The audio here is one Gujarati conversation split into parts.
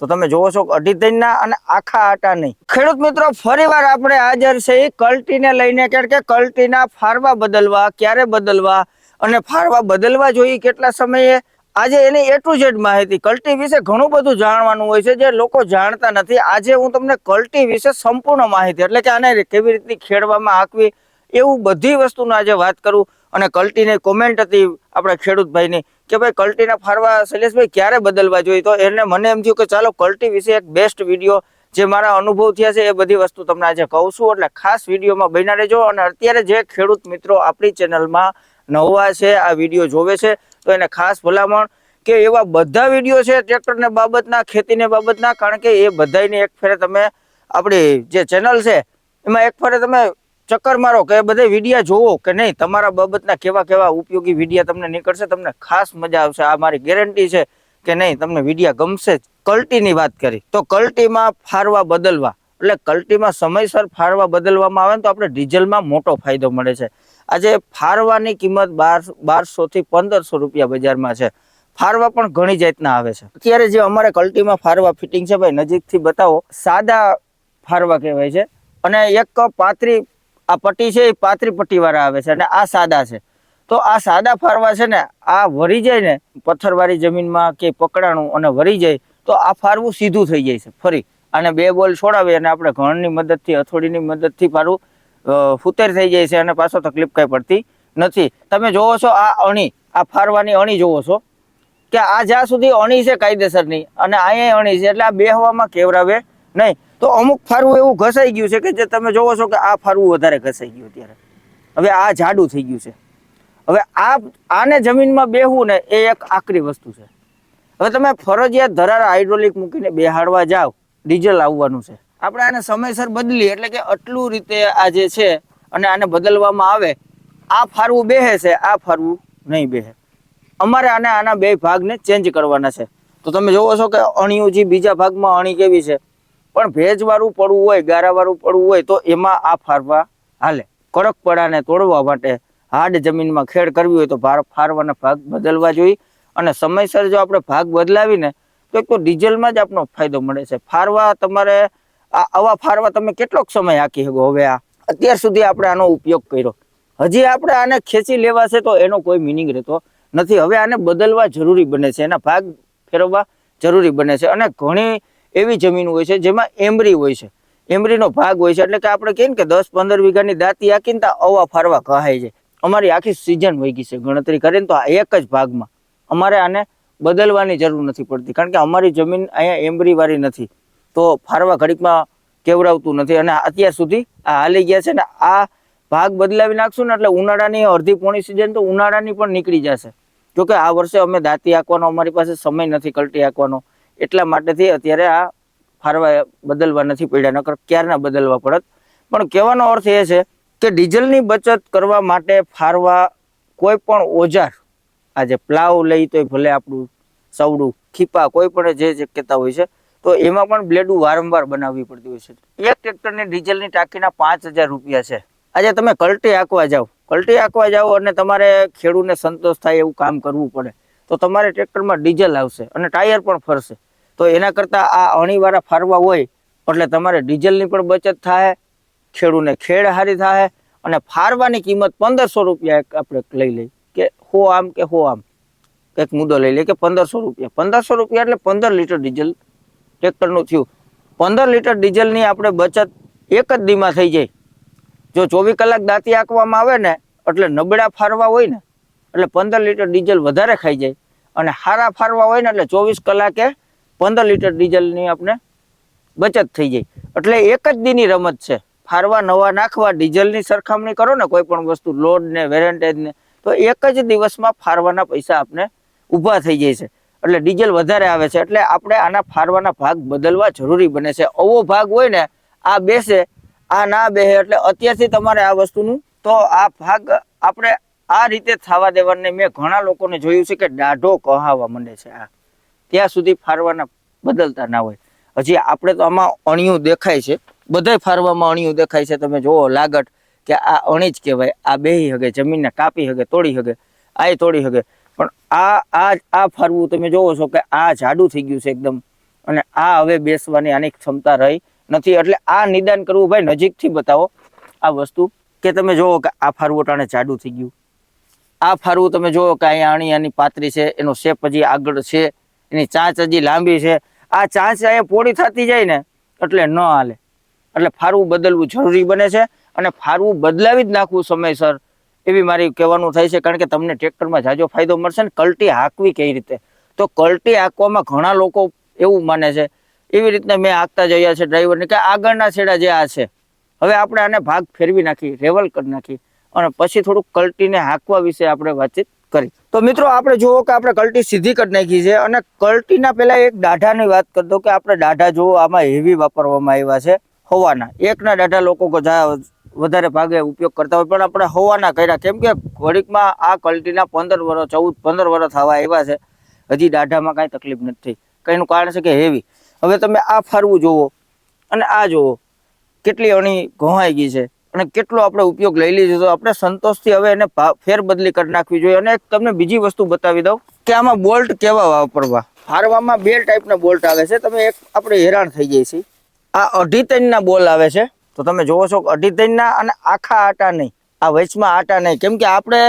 તો તમે જોવો છો અઢી ત્રણના અને આખા આટા નહીં. ખેડૂત મિત્રો, ફરીવાર આપણે હાજર છે એ કલ્ટીને લઈને. કે કલ્ટીના ફારવા બદલવા, ક્યારે બદલવા અને ફારવા બદલવા જોઈએ કેટલા સમયે? આજે એની એ ટુ ઝેડ માહિતી. કલ્ટી વિશે ઘણું બધું જાણવાનું હોય છે જે લોકો જાણતા નથી. આજે હું તમને કલ્ટી વિશે સંપૂર્ણ માહિતી, એટલે કે આને કેવી રીતની ખેડવામાં આંકવી એવું બધી વસ્તુનું આજે વાત કરું. અને કલ્ટીની કોમેન્ટ હતી આપણા ખેડૂતભાઈની કે ભાઈ કલ્ટીના ફારવા શૈલેષભાઈ ક્યારે બદલવા જોઈએ? તો એને મને એમ થયું કે ચાલો કલ્ટી વિશે એક બેસ્ટ વીડિયો જે મારા અનુભવ થયા છે એ બધી વસ્તુ તમને આજે કહું છું. એટલે ખાસ વિડીયોમાં બન્યા રહેજો અને અત્યારે જે ખેડૂત મિત્રો આપણી ચેનલમાં નવા છે, આ વીડિયો જોવે છે, તો એને ખાસ ભલામણ કે એવા બધા વીડિયો છે ટ્રેક્ટરને બાબતના, ખેતીને બાબતના, કારણ કે એ બધાને એક ફેરે તમે આપણી જે ચેનલ છે, એમાં એક ફેરે તમે ચક્કર મારો કે બધે વિડીયા જોવો કે નહીં? તમારા બાબતના કેવા કેવા ઉપયોગી વિડીયા તમને નીકળશે? તમને ખાસ મજા આવશે. આ મારી ગેરંટી છે કે નહીં? તમને વિડીયા ગમશે કલ્ટીની વાત કરી. તો કલ્ટીમાં ફારવા બદલવા. એટલે કલ્ટીમાં સમયસર ફારવા બદલવામાં આવે ને તો આપણે ડીઝલમાં મોટો ફાયદો મળે છે. આજે ફારવાની કિંમત બાર બારસોથી પંદરસો રૂપિયા બજારમાં છે. ફારવા પણ ઘણી જાતના આવે છે. અત્યારે જે અમારે કલ્ટીમાં ફારવા ફિટિંગ છે, ભાઈ, નજીકથી બતાવો. સાદા ફારવા કહેવાય છે. અને એક પાતરી આ પટ્ટી છે, એ પાતરી પટ્ટીવાળા આવે છે અને આ સાદા છે. તો આ સાદા ફારવા છે ને, આ વરી જાય ને, પથ્થરવાળી જમીનમાં કે પકડાણું અને વરી જાય, તો આ ફારવું સીધું થઈ જાય છે, ફરી. અને બે બોલ છોડાવી અને આપણે ઘણની મદદથી, હથોડીની મદદથી ફારવું ફૂતેર થઈ જાય છે અને પાછો તકલીફ કાંઈ પડતી નથી. તમે જોવો છો આ અણી, આ ફારવાની અણી જોવો છો? કે આ જ્યાં સુધી અણી છે કાયદેસરની, અને અહીંયા અણી છે, એટલે આ બેહવામાં કેવરાવે નહીં. તો અમુક ફારવું એવું ઘસાઈ ગયું છે કે જે તમે જોવો છો કે આ ફારવું વધારે ઘસાઈ ગયું અત્યારે. હવે આ જાડું થઈ ગયું છે. હવે આ આને જમીનમાં બેહવું ને એ એક આકરી વસ્તુ છે. હવે તમે ફરજિયાત ધરાર હાઇડ્રોલિક મૂકીને બેહાડવા જાઓ, ડીઝલ આવવાનું છે. આપણે આને સમયસર બદલીએ એટલે કે આટલું રીતે આ જે છે અને આને બદલવામાં આવે, આ ફારવું બેહે છે, આ ફારવું નહીં બેહે. અમારે આને આના બે ભાગને ચેન્જ કરવાના છે. તો તમે જોવો છો કે અણિયું જે બીજા ભાગમાં અણી કેવી છે? પણ ભેજવાળું પડવું હોય, ગારાવાળું પડવું હોય તો એમાં આ ફારવા હાલે. કડક પડાને તોડવા માટે હાર્ડ જમીનમાં ખેડ કરવી હોય તો ભાર- ફારવાના ભાગ બદલવા જોઈએ. અને સમયસર જો આપણે ભાગ બદલાવીને તો એક તો ડીઝલમાં જ આપણો ફાયદો મળે છે. ફારવા તમારે, આ આવા ફારવા તમે કેટલોક સમય આખી શકો? હવે આ અત્યાર સુધી આપણે આનો ઉપયોગ કર્યો. હજી આપણે આને ખેંચી લેવા છે તો એનો કોઈ મિનિંગ રહેતો નથી. હવે આને બદલવા જરૂરી બને છે. એના ભાગ ફેરવવા જરૂરી બને છે. અને ઘણી એવી જમીન હોય છે જેમાં એમરી હોય છે. એમરીનો ભાગ હોય છે એટલે કે આપણે કહીએ કે દસ પંદર વીઘાની દાંતી આખીને તો અવા ફારવા કહાય છે. અમારી આખી સિઝન વહી ગઈ છે. ગણતરી કરીને તો આ એક જ ભાગમાં. અમારે આને બદલવાની જરૂર નથી પડતી. કારણ કે અમારી જમીન અહીંયા એમરીવાળી નથી. તો ફારવા ઘડીકમાં કેવડાવતું નથી. અને અત્યાર સુધી આ હાલી ગયા છે ને આ ભાગ બદલાવી નાખશું ને એટલે ઉનાળાની અડધી પોણી સિઝન તો ઉનાળાની પણ નીકળી જશે. જોકે આ વર્ષે અમે દાંતી આંકવાનો અમારી પાસે સમય નથી કલટી હાંકવાનો. એટલા માટેથી અત્યારે આ ફારવા બદલવા નથી પડ્યા, નકર ક્યારના બદલવા પડત? પણ કહેવાનો અર્થ એ છે કે ડીઝલની બચત કરવા માટે ફારવા કોઈ પણ ઓજાર આજે પ્લાવ લઈ તોય ભલે આપણું સવડું, ખીપા કોઈ પણ જે જે કહેતા હોય છે, તો એમાં પણ બ્લેડું વારંવાર બનાવવી પડતી હોય છે. એક ટ્રેક્ટરની ડીઝલની ટાંકીના પાંચ હજાર રૂપિયા છે. આજે તમે કલ્ટી આંકવા જાઓ. કલ્ટી આંકવા જાઓ અને તમારે ખેડૂતને સંતોષ થાય એવું કામ કરવું પડે. તો તમારે ટ્રેક્ટરમાં ડીઝલ આવશે અને ટાયર પણ ફરશે. તો એના કરતાં આ અણીવાળા ફારવા હોય, એટલે તમારે ડીઝલની પણ બચત થાય, ખેડૂને ખેડ હારી થાય, અને ફારવાની કિંમત પંદરસો રૂપિયા એક આપણે લઈ લઈ કે હો આમ કે હો આમ. એક મુદ્દો લઈ લઈએ કે પંદરસો રૂપિયા. પંદરસો રૂપિયા એટલે પંદર લીટર ડીઝલ ટ્રેક્ટરનું થયું. પંદર લીટર ડીઝલની આપણે બચત એક જ દીમાં થઈ જાય. જો ચોવીસ કલાક દાંતી આંકવામાં આવે ને, એટલે નબળા ફારવા હોય ને, એટલે પંદર લીટર ડીઝલ વધારે ખાઈ જાય. અને હારા ફારવા હોય ને, એટલે ચોવીસ કલાકે પંદર લીટર ડીઝલની આપણે બચત થઈ જાય. એટલે એક જ દીની રમત છે. ફારવા, નવા નાખવા, ડીઝલની સરખામણી કરો ને કોઈ પણ વસ્તુ, લોડ ને વેરેન્ટેજ ને, તો એક જ દિવસમાં ફારવાના પૈસા આપણે ઊભા થઈ જાય છે. એટલે ડીઝલ વધારે આવે છે. એટલે આપણે આના ફારવાના ભાગ બદલવા જરૂરી બને છે. અવો ભાગ હોય ને, આ બેસે, આ ના બેસે એટલે અત્યારથી તમારે આ વસ્તુનું, તો આ ભાગ આપણે આ રીતે થવા દેવાને મેં ઘણા લોકોને જોયું છે કે દાઢો કહાવા માંડે છે આ. ત્યાં સુધી ફારવાના બદલતા ના હોય. હજી આપણે તો આમાં અણિયું દેખાય છે. બધાય ફારવામાં અણિયું દેખાય છે. તમે જુઓ લાગટ કે આ અણી જ કહેવાય. આ બેહી હગે, જમીનને કાપી હગે, તોડી હગે, આય તોડી હગે. પણ આ આ આ ફારવું તમે જોવો છો કે આ જાડું થઈ ગયું છે એકદમ. અને આ હવે બેસવાની આની ક્ષમતા રહી નથી. એટલે આ નિદાન કરવું ભાઈ નજીકથી બતાવો આ વસ્તુ કે તમે જોવો કે આ ફારવું ટાણે જાડું થઈ ગયું. આ ફારવું તમે જોવો કે અહીંયા અણી, આની પાતળી છે, એનો શેપ હજી આગળ છે. એની ચાંચ હજી લાંબી છે. આ ચાંચ અહીંયા પોળી થતી જાય ને, એટલે ન હાલે. એટલે ફારવું બદલવું જરૂરી બને છે અને ફારવું બદલાવી જ નાખવું સમયસર. એવી મારી કહેવાનું થાય છે, કારણ કે તમને ટ્રેક્ટરમાં જાજો ફાયદો મળશે ને, કલટી હાંકવી કઈ રીતે? તો કલટી હાંકવામાં ઘણા લોકો એવું માને છે, એવી રીતના મેં હાંકતા જોયા છે ડ્રાઈવરને કે આગળના છેડા જે આ છે. હવે આપણે આને ભાગ ફેરવી નાખી, રેવલ કરી નાખી અને પછી થોડુંક કલટીને હાંકવા વિશે આપણે વાતચીત કરી. તો મિત્રો, આપણે જુઓ કે આપણે કલટી સીધી કરી નાખી છે અને કલટીના પહેલા એક દાઢાની વાત કરતો કે આપણે દાઢા જુઓ, આમાં હેવી વાપરવામાં આવ્યા છે હવાના. એકના દાઢા લોકો વધારે ભાગે ઉપયોગ કરતા હોય, પણ આપણે હવાના કર્યા. કેમ કે ઘડીકમાં આ કલટીના પંદર વર્ષ ચૌદ, પંદર વર્ષ થવા આવ્યા છે. હજી દાઢામાં કાંઈ તકલીફ નથી. કંઈનું કારણ છે કે હેવી. હવે તમે આ ફરવું જુઓ અને આ જુઓ, કેટલી અણી ઘોવાઈ ગઈ છે. અને કેટલો આપણે ઉપયોગ લઈ લીધો તો આપણે સંતોષથી હવે એને ફેરબદલી કરી નાખવી જોઈએ. અને તમને બીજી વસ્તુ બતાવી દઉં કે આમાં બોલ્ટ કેવા વાપરવા? ફારવામાં બે ટાઈપના બોલ્ટ આવે છે. તમે એક આપણે હેરાન થઈ જઈએ છીએ. આ અઢી ત્રણના બોલ આવે છે. તો તમે જોવો છો અઢી ત્રણના અને આખા આટા નહીં. આ વચમાં આટા નહીં. કેમ કે આપણે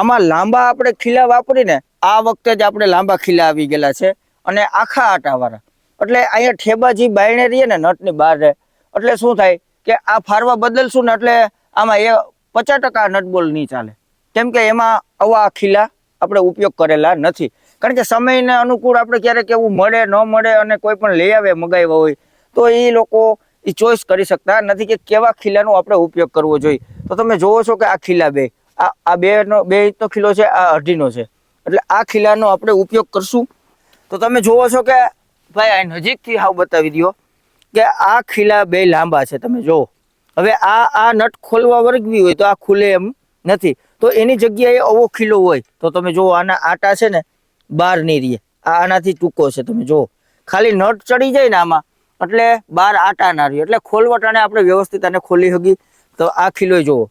આમાં લાંબા આપણે ખીલા વાપરીને આ વખતે જ આપણે લાંબા ખીલા આવી ગયેલા છે અને આખા આટાવાળા. એટલે અહીંયા ઠેબાજી બાયણે રહીએ ને નટની બહાર રહે. એટલે શું થાય? કે આ ફારવા બદલશું ને એટલે આમાં એ પચાસ ટકા નટબોલ નહીં ચાલે. કેમ કે એમાં આવા ખીલા આપણે ઉપયોગ કરેલા નથી. કારણ કે સમયને અનુકૂળ આપણે ક્યારેક એવું મળે, ન મળે અને કોઈ પણ લઈ આવે, મગાવ્યા હોય, તો એ લોકો એ ચોઈસ કરી શકતા નથી કે કેવા ખીલાનો આપણે ઉપયોગ કરવો જોઈએ. તો તમે જોવો છો કે આ ખીલા બે, આ આ બેનો, બે ઇંચનો ખીલો છે, આ અઢીનો છે. એટલે આ ખીલાનો આપણે ઉપયોગ કરશું. તો તમે જોવો છો કે, ભાઈ, આ નજીકથી હાવ બતાવી દો કે આ ખીલા બે લાંબા છે, તમે જુઓ. હવે આ આ નટ ખોલવા વર્ગવી હોય તો આ ખુલે એમ નથી. તો એની જગ્યાએ આવો ખીલો હોય, તો તમે જુઓ આના આટા છે ને બહાર નહીં રહે આ આનાથી ટૂંકો છે, તમે જુઓ. ખાલી નટ ચડી જાય ને આમાં, એટલે બાર આટા ના રહીએ એટલે ખોલવટાને આપણે વ્યવસ્થિત આને ખોલી હગી. તો આ ખીલો જુઓ.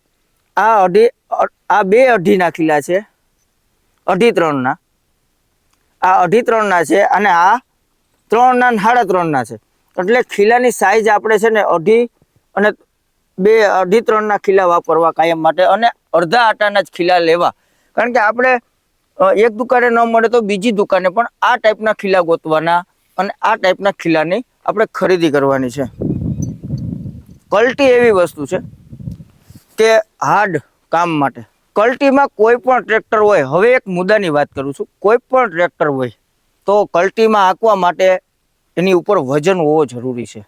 આ અઢી આ બે અઢીના ખીલા છે. અઢી ત્રણના. આ અઢી ત્રણના છે અને આ ત્રણના સાડા ત્રણના છે. એટલે ખીલાની સાઈઝ આપણે છે ને અઢી અને બે, અઢી ત્રણના ખીલા વાપરવા કાયમ માટે અને અડધા આટાના જ ખીલા લેવા. કારણ કે આપણે એક દુકાને ન મળે તો બીજી દુકાને પણ આ ટાઈપના ખીલા ગોતવાના અને આ ટાઈપના ખીલાની આપણે ખરીદી કરવાની છે. કલ્ટી એવી વસ્તુ છે કે હાર્ડ કામ માટે. કલ્ટીમાં કોઈ પણ ટ્રેક્ટર હોય, હવે એક મુદ્દાની વાત કરું છું, કોઈ પણ ટ્રેક્ટર હોય, તો કલ્ટીમાં હાંકવા માટે એની ઉપર વજન હોવો જરૂરી છે.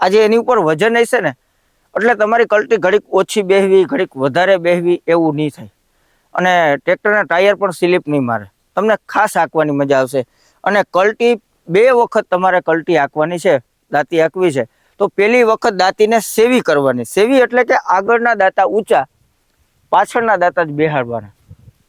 આજે એની ઉપર વજન હશે ને, એટલે તમારી કલ્ટી ઘડીક ઓછી બેહવી, ઘડીક વધારે બેહવી એવું નહીં થાય. અને ટ્રેક્ટરના ટાયર પણ સ્લીપ નહીં મારે. તમને ખાસ હાંકવાની મજા આવશે. અને કલ્ટી, બે વખત તમારે કલ્ટી હાંકવાની છે, દાંતી હાંકવી છે, તો પહેલી વખત દાંતીને સેવી કરવાની. સેવી એટલે કે આગળના દાંતા ઊંચા, પાછળના દાંતા જ બેહાડવાના.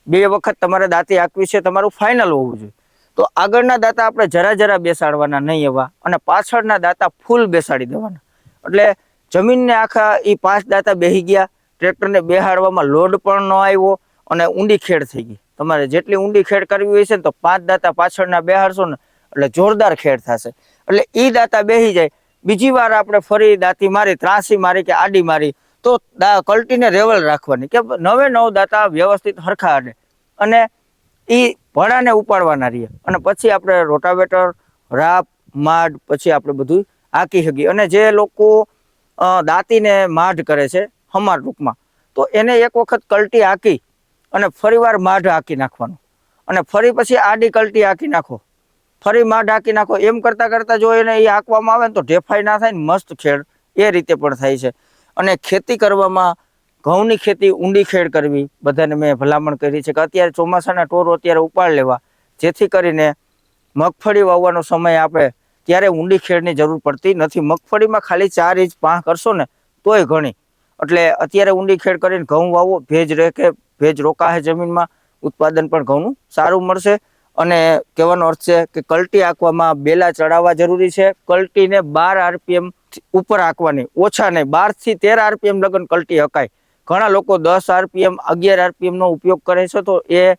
બે વખત તમારે દાંતી હાંકવી છે, તમારું ફાઇનલ હોવું જોઈએ. તો આગળના દાંતા આપણે જરા જરા બેસાડવાના નહીં એવા અને પાછળના દાંતા ફૂલ બેસાડી દેવાના. એટલે જમીનને આખા એ પાંચ દાંતા બેહી ગયા, ટ્રેક્ટરને બેહાડવામાં લોડ પણ ન આવ્યો અને ઊંડી ખેડ થઈ ગઈ. તમારે જેટલી ઊંડી ખેડ કરવી હોય છે ને તો પાંચ દાંતા પાછળના બેહાડશો ને એટલે જોરદાર ખેડ થશે. એટલે એ દાંતા બેહી જાય. બીજી વાર આપણે ફરી દાંતી મારી, ત્રાસી મારી કે આડી મારી, તો કલ્ટીને રેવલ રાખવાની કે નવે નવ દાંતા વ્યવસ્થિત હરખા અને એ ભણાને ઉપાડવાના રહીએ અને પછી આપણે રોટાવેટર, રાપ માડ પછી આપણે બધું આંકી શકીએ. અને જે લોકો દાંતીને માઢ કરે છે, હમાર ટૂંકમાં તો એને એક વખત કલ્ટી આંકી અને ફરીવાર માઢ આંકી નાખવાનું. અને ફરી પછી આડી કલ્ટી આંકી નાખો. ફરી માઢ આંકી નાખો. એમ કરતાં કરતાં જો એને એ આંકવામાં આવે ને તો ઢેફાઈ ના થાય ને મસ્ત ખેડ. એ રીતે પણ થાય છે. અને ખેતી કરવામાં ઘઉંની ખેતી ઊંડી ખેડ કરવી. બધાને મેં ભલામણ કરી છે કે અત્યારે ચોમાસાના ટોરો અત્યારે ઉપાડ લેવા. જેથી કરીને મગફળી વાવવાનો સમય આપે. ત્યારે ઊંડી ખેડની જરૂર પડતી નથી. મગફળીમાં ખાલી ચાર ઇંચ પાંહ કરશો ને તોય ઘણી. એટલે અત્યારે ઊંડી ખેડ કરીને ઘઉં વાવો. ભેજ રહે કે ભેજ રોકાશે જમીનમાં. ઉત્પાદન પણ ઘઉંનું સારું મળશે. અને કહેવાનો અર્થ છે કે કલ્ટી આંકવામાં બેલા ચડાવવા જરૂરી છે. કલ્ટીને બાર આરપીએમ ઉપર આંકવાની. ઓછા નહીં બારથી તેર આરપીએમ લગન કલ્ટી હકાય. ઘણા લોકો દસ આરપીએમ, અગિયાર આરપીએમનો ઉપયોગ કરે છે, તો એ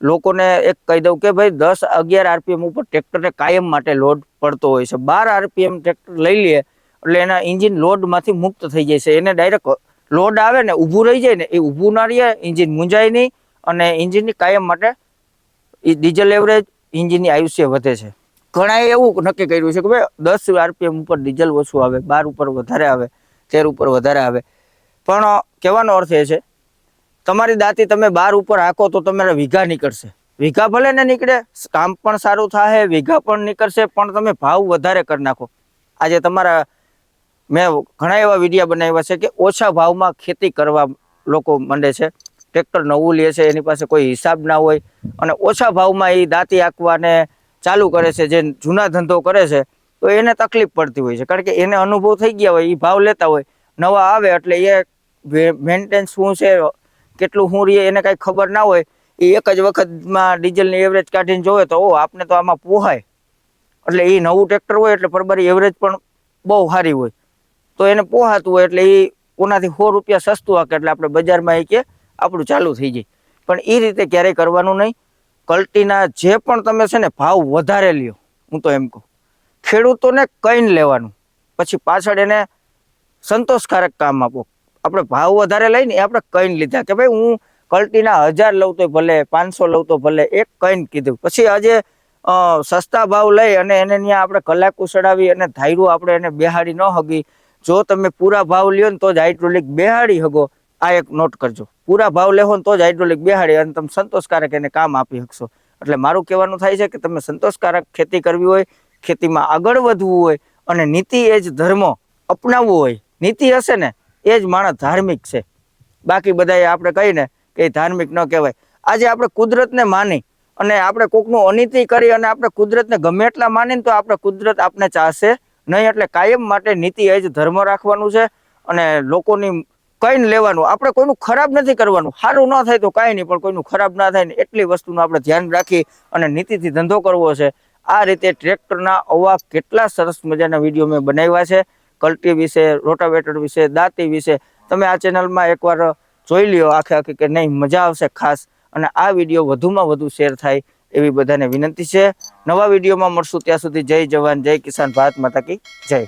લોકોને એક કહી દઉં કે ભાઈ દસ અગિયાર આરપીએમ ઉપર ટ્રેક્ટરને કાયમ માટે લોડ પડતો હોય છે. બાર આરપીએમ ટ્રેક્ટર લઈ લે, એટલે એના એન્જિન લોડમાંથી મુક્ત થઈ જાય છે. એને ડાયરેક્ટ લોડ આવે ને ઊભું રહી જાય ને એ ઊભું ના રહે એન્જિન મૂંઝાય નહીં અને એન્જિનની કાયમ માટે એ ડીઝલ એવરેજ એન્જિનની આયુષ્ય વધે છે. ઘણાએ એવું નક્કી કર્યું છે કે ભાઈ દસ આરપીએમ ઉપર ડીઝલ ઓછું આવે, બાર ઉપર વધારે આવે, તેર ઉપર વધારે આવે. પણ કહેવાનો અર્થ એ છે, તમારી દાંતી તમે બાર ઉપર હાંકો તો તમારા વીઘા નીકળશે. વીઘા ભલે ને નીકળે કામ પણ સારું થાય વીઘા પણ નીકળશે, પણ તમે ભાવ વધારે કરી નાખો. આજે તમારા, મેં ઘણા એવા વિડીયા બનાવ્યા છે કે ઓછા ભાવમાં ખેતી કરવા લોકો માંડે છે. ટ્રેક્ટર નવું લે છે, એની પાસે કોઈ હિસાબ ના હોય અને ઓછા ભાવમાં એ દાંતી આંકવાને ચાલુ કરે છે, જે જૂના ધંધો કરે છે, તો એને તકલીફ પડતી હોય છે. કારણ કે એને અનુભવ થઈ ગયા હોય, એ ભાવ લેતા હોય, નવા આવે એટલે એ મેન્ટેનન્સ શું છે? કેટલું શું રહીએ એને કાંઈ ખબર ના હોય. એ એક જ વખતમાં ડીઝલની એવરેજ કાઢીને જોવે તો ઓ આપને તો આમાં પોહાય. એટલે એ નવું ટ્રેક્ટર હોય એટલે પરબારી એવરેજ પણ બહુ સારી હોય. તો એને પોહાતું હોય એટલે એ કોનાથી સો રૂપિયા સસ્તું હાકે એટલે આપણે બજારમાં એ કે આપણું ચાલુ થઈ જાય. પણ એ રીતે ક્યારેય કરવાનું નહીં. કલ્ટીના જે પણ તમે છે ને ભાવ વધારે લ્યો, હું તો એમ કહું. ખેડૂતોને કહીને લેવાનું. પછી પાછળ એને સંતોષકારક કામ આપો. આપણે ભાવ વધારે લઈને આપણે કહીને લીધા કે ભાઈ હું કલ્ટીના હજાર લઉં તો ભલે, પાંચસો લઉં તો ભલે, એક કહીને કીધું. પછી આજે સસ્તા ભાવ લઈ અને એને ત્યાં આપણે કલાકો ચડાવી અને ધાયરું આપણે એને બેહાડી ન હગી. જો તમે પૂરા ભાવ લ્યો ને તો જ હાઇડ્રોલિક બેહાડી હગો. આ એક નોટ કરજો. પૂરા ભાવ લેવો ને તો જ હાઇડ્રોલિક બેહાડી અને તમે સંતોષકારક એને કામ આપી શકશો એટલે મારું કહેવાનું થાય છે કે તમે સંતોષકારક ખેતી કરવી હોય, ખેતીમાં આગળ વધવું હોય અને નીતિ એ જ ધર્મ અપનાવવું હોય. નીતિ હશે ને? એ જ માણસ ધાર્મિક છે. બાકી બધાએ આપણે કહીને કે ધાર્મિક ન કહેવાય. આજે આપણે કુદરતને માની અને આપણે કોકનું અનિતિ કરી અને આપણે કુદરતને ગમે એટલા માનીને તો આપણે કુદરત આપણે ચાહશે નહીં, એટલે કાયમ માટે નીતિ એ જ ધર્મ રાખવાનું છે અને લોકોની કંઈ લેવાનું. આપણે કોઈનું ખરાબ નથી કરવાનું. સારું ન થાય તો કાંઈ નહીં, પણ કોઈનું ખરાબ ના થાય ને એટલી વસ્તુનું આપણે ધ્યાન રાખી અને નીતિથી ધંધો કરવો છે. આ રીતે ટ્રેક્ટરના અવા કેટલા સરસ મજાના વીડિયો મેં બનાવ્યા છે. કલ્ટી વિશે, રોટાવેટર વિશે, દાંતી વિશે, તમે આ ચેનલમાં એકવાર જોઈ લ્યો આખે આખી કે નહીં, મજા આવશે ખાસ. અને આ વીડિયો વધુમાં વધુ શેર થાય એવી બધાને વિનંતી છે. નવા વિડીયોમાં મળશું ત્યાં સુધી જય જવાન, જય કિસાન, ભારત માતા કી જય.